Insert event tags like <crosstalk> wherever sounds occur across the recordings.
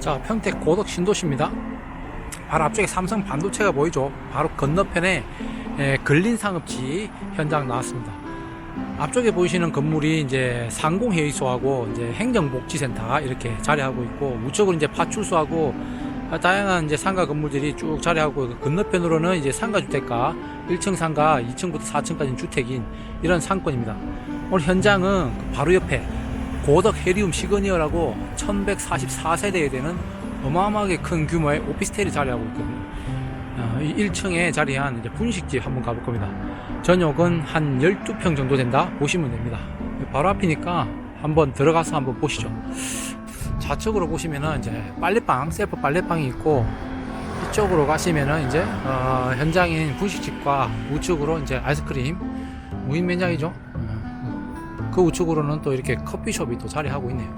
자, 평택 고덕 신도시입니다. 바로 앞쪽에 삼성 반도체가 보이죠. 바로 건너편에 에, 근린 상업지 현장 나왔습니다. 앞쪽에 보이시는 건물이 이제 상공회의소하고 이제 행정복지센터 이렇게 자리하고 있고 우측으로 이제 파출소하고 다양한 이제 상가 건물들이 쭉 자리하고 건너편으로는 이제 상가 주택가 1층 상가 2층부터 4층까지 주택인 이런 상권입니다. 오늘 현장은 그 바로 옆에 고덕 헤리움 시그니어라고 1144세대에 되는 어마어마하게 큰 규모의 오피스텔이 자리하고 있거든요. 어, 1층에 자리한 이제 분식집 한번 가볼 겁니다. 전역은 한 12평 정도 된다 보시면 됩니다. 바로 앞이니까 한번 들어가서 한번 보시죠. 좌측으로 보시면은 이제 빨래방, 셀프 빨래방이 있고 이쪽으로 가시면은 이제 어, 현장인 분식집과 우측으로 이제 아이스크림 무인 매장이죠. 어, 그 우측으로는 또 이렇게 커피숍이 또 자리하고 있네요.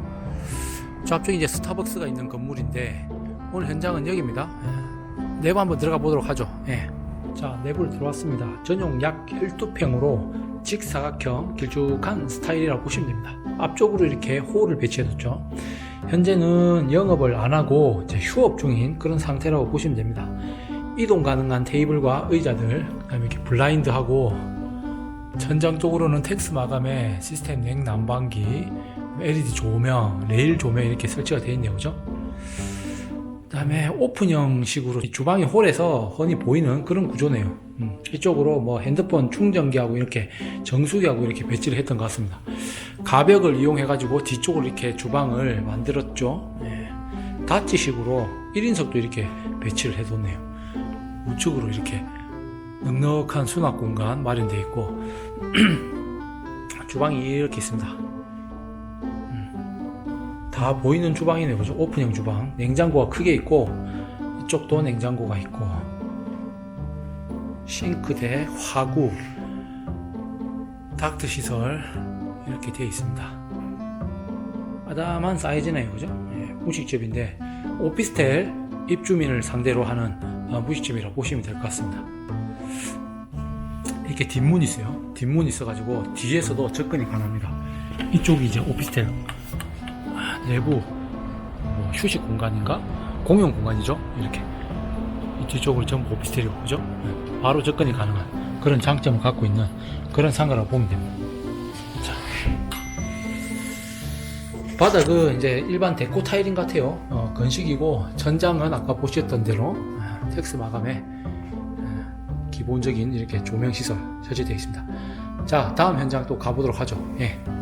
저 앞쪽에 이제 스타벅스가 있는 건물인데 오늘 현장은 여기입니다. 예. 내부 한번 들어가 보도록 하죠. 예. 자, 내부를 들어왔습니다. 전용 약 12평으로 직사각형 길쭉한 스타일이라고 보시면 됩니다. 앞쪽으로 이렇게 홀을 배치해뒀죠. 현재는 영업을 안 하고 휴업 중인 그런 상태라고 보시면 됩니다. 이동 가능한 테이블과 의자들, 그다음에 이렇게 블라인드하고 천장 쪽으로는 텍스 마감에 시스템 냉 난방기, LED 조명, 레일 조명 이렇게 설치가 되어 있네요, 그죠? 그다음에 오픈형 식으로 이 주방이 홀에서 훤히 보이는 그런 구조네요. 음, 이쪽으로 뭐 핸드폰 충전기하고 이렇게 정수기하고 이렇게 배치를 했던 것 같습니다. 가벽을 이용해 가지고 뒤쪽으로 이렇게 주방을 만들었죠. 예. 다찌식으로 1인석도 이렇게 배치를 해뒀네요. 우측으로 이렇게 넉넉한 수납 공간 마련되어 있고 <clears throat> 주방이 이렇게 있습니다. 다 보이는 주방이네요. 그죠? 오픈형 주방. 냉장고가 크게 있고, 이쪽도 냉장고가 있고, 싱크대, 화구, 닥트 시설, 이렇게 되어 있습니다. 아담한 사이즈네요. 그죠? 예, 무식집인데, 오피스텔 입주민을 상대로 하는 어, 무식집이라고 보시면 될 것 같습니다. 이렇게 뒷문이 있어요. 뒷문이 있어가지고, 뒤에서도 접근이 가능합니다. 이쪽이 이제 오피스텔. 내부 뭐 휴식 공간인가? 공용 공간이죠? 이렇게. 이 뒤쪽으로 전부 오피스텔이고 그죠? 네, 바로 접근이 가능한 그런 장점을 갖고 있는 그런 상가라고 보면 됩니다. 자. 바닥은 이제 일반 데코 타일인 같아요. 어, 건식이고 천장은 아까 보셨던 대로 아, 텍스 마감에 아, 기본적인 이렇게 조명 시설 설치되어 있습니다 자 다음 현장 또 가보도록 하죠 예.